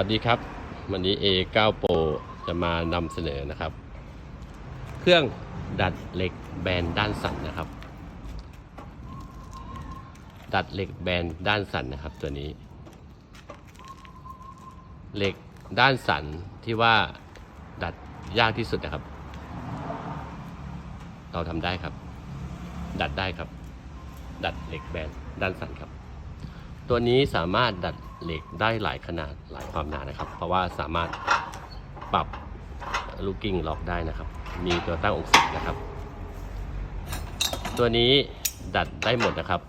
วัสดีครับ วันนี้ A9 Pro จะมานำเสนอนะครับ เครื่องดัดเหล็กแบนด้านสั่นนะครับ ดัดเหล็กแบนด้านสั่นนะครับ ตัวนี้ เหล็กด้านสั่นที่ว่าดัดยากที่สุดนะครับ เราทำได้ครับ ดัดได้ครับ ดัดเหล็กแบนด้านสั่นครับ ตัวนี้สามารถดัด เหล็กได้หลายขนาดหลายความหนานะครับ เพราะว่าสามารถปรับลูกกิ้งล็อกได้นะครับ มีตัวตั้งองศานะครับ ตัวนี้ดัดได้หมดนะครับ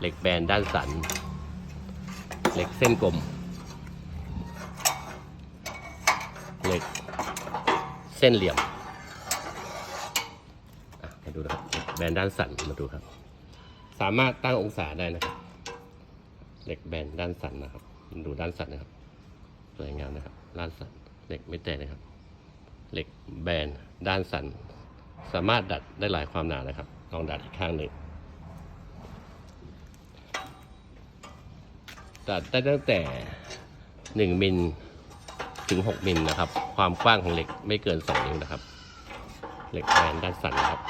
เหล็กแบนด้านสัน เหล็กเส้นกลม เหล็กเส้นเหลี่ยมมาดูนะครับแบนด้านสันมาดูครับ สามารถตั้งองศาได้นะครับ เหล็กแบนด้านสันนะครับ ดูด้านสันนะครับสวยงามนะครับ ด้านสันเหล็กไม่แตกนะครับ เหล็กแบนด้านสัน สามารถดัดได้หลายความหนานะครับ ลองดัดอีกข้างหนึ่งดัดได้ตั้งแต่ 1 มิลถึง 6 มิลนะครับ ความกว้างของเหล็กไม่เกิน 2 นิ้วนะครับ เหล็กแบนด้านสันนะครับ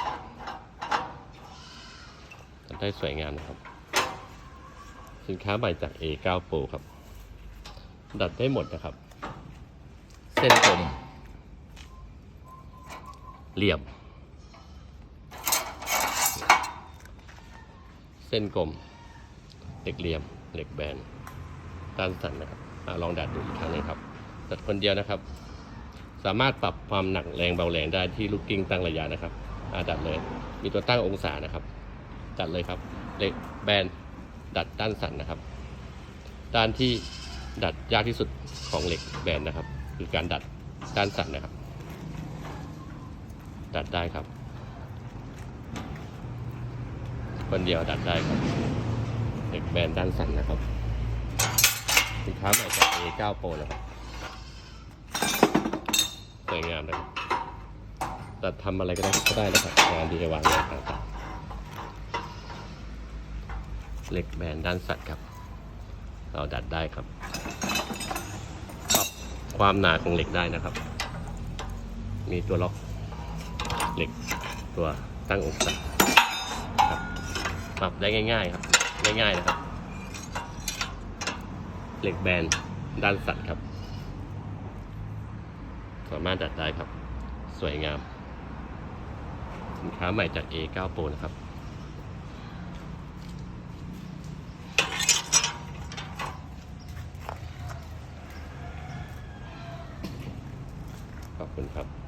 ดัดได้สวยงามนะครับ สินค้าใหม่จาก A9 Pro ครับ ดัดได้หมดนะครับ เส้นกลมเหลี่ยม เส้นกลมเหล็กเหลี่ยมเหล็กแบนด้านสันนะครับอลองดัดดูอีกครั้งหนึงครับ ดัดคนเดียวนะครับ สามารถปรับความหนักแรงเบาแรงได้ที่ลูกกิ้งตั้งระยะนะครับอาดัดเลย มีตัวตั้งองศานะครับ ดัดเลยครับเหล็กแบน ดัดด้านสันนะครับ ด้านที่ดัดยากที่สุดของเหล็กแบนนะครับ คือการดัดด้านสันนะครับ ดัดได้ครับ คนเดียวดัดได้ครับ เหล็กแบนด้านสันนะครับสินค้าใหม่จาก A9 Pro นะครับสวยงามนะครับตัดทำอะไรก็ได้ก็ได้นะครับงาน DIY งานต่างๆ เหล็กแบนด้านสัตว์ครับ เราดัดได้ครับปรับความหนาของเหล็กได้นะครับ มีตัวล็อกเหล็กตัวตั้งองศาครับปรับได้ง่าย ๆ ครับ ง่ายๆนะครับ เหล็กแบนด้านสัตว์ครับ สามารถดัดได้ครับ สวยงาม สินค้าใหม่จาก A9 Pro นะครับ ขอบคุณครับ